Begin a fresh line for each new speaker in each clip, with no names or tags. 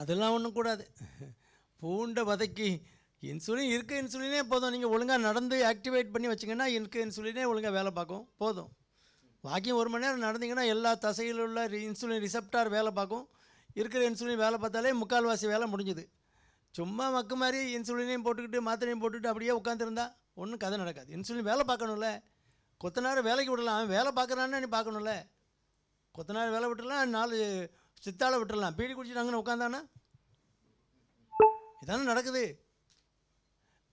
அதெல்லாம் ஒன்றும் கூடாது. பூண்டை வதக்கி இன்சுலின் இருக்க இன்சுலினே போதும். நீங்கள் ஒழுங்காக நடந்து ஆக்டிவேட் பண்ணி வச்சிங்கன்னா இருக்க இன்சுலினே ஒழுங்காக வேலை பார்க்கும். போதும். வாக்கிங் ஒரு மணி நேரம் நடந்தீங்கன்னா எல்லா தசையில் உள்ள இன்சுலின் ரிசப்டார் வேலை பார்க்கும். இருக்கிற இன்சுலின் வேலை பார்த்தாலே முக்கால்வாசி வேலை முடிஞ்சுது. சும்மா மக்கு மாதிரி இன்சுலினையும் போட்டுக்கிட்டு மாத்திரையும் போட்டுக்கிட்டு அப்படியே உட்காந்துருந்தா ஒன்றும் கதை நடக்காது. இன்சுலின் வேலை பார்க்கணும்ல. கொத்த நேரம் வேலைக்கு விடலாம். அவன் வேலை பார்க்குறான்னு நீ பார்க்கணும்ல. கொத்த நேரம் வேலை விட்டுலாம் நாலு சித்தால விட்டுடலாம் பீடி குடிச்சிட்டு அங்கே உட்காந்தானா இதானே நடக்குது.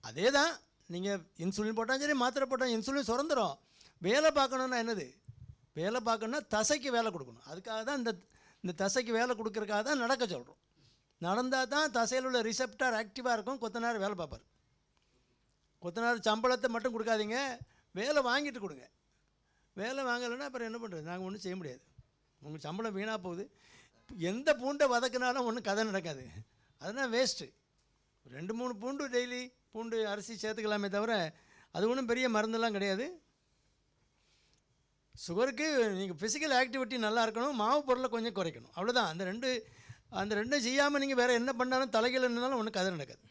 அதே தான் நீங்கள் இன்சுலின் போட்டாலும் சரி மாத்திரை போட்டால் இன்சுலின் சுரந்துடும் வேலை பார்க்கணுன்னா என்னது? வேலை பார்க்கணுன்னா தசைக்கு வேலை கொடுக்கணும். அதுக்காக தான் இந்த இந்த தசைக்கு வேலை கொடுக்கறதுக்காக தான் நடக்க சொல்கிறோம் நடந்தால் தான் தசையில் உள்ள ரிசெப்டார் ஆக்டிவாக இருக்கும். கொத்தனார் வேலை பார்ப்பார். கொத்தனார் சம்பளத்தை மட்டும் கொடுக்காதீங்க. வேலை வாங்கிட்டு கொடுங்க. வேலை வாங்கலைன்னா அப்புறம் என்ன பண்ணுறது நாங்கள் ஒன்றும் செய்ய முடியாது. உங்கள் சம்பளம் வீணாக போகுது. எந்த பூண்டை வதக்குனாலும் ஒன்றும் கதை நடக்காது. அதெல்லாம் வேஸ்ட்டு ரெண்டு மூணு பூண்டு டெய்லி பூண்டு அரிசி சேர்த்துக்கலாமே தவிர அது ஒன்றும் பெரிய மருந்தெல்லாம் கிடையாது. சுகருக்கு நீங்கள் ஃபிசிக்கல் ஆக்டிவிட்டி நல்லா இருக்கணும் மாவு பொருளை கொஞ்சம் குறைக்கணும். அவ்வளோதான் அந்த ரெண்டு அந்த ரெண்டும் செய்யாமல் நீங்கள் வேறு என்ன பண்ணாலும் தலைகள் இருந்தாலும் ஒன்றும் கதை நடக்காது.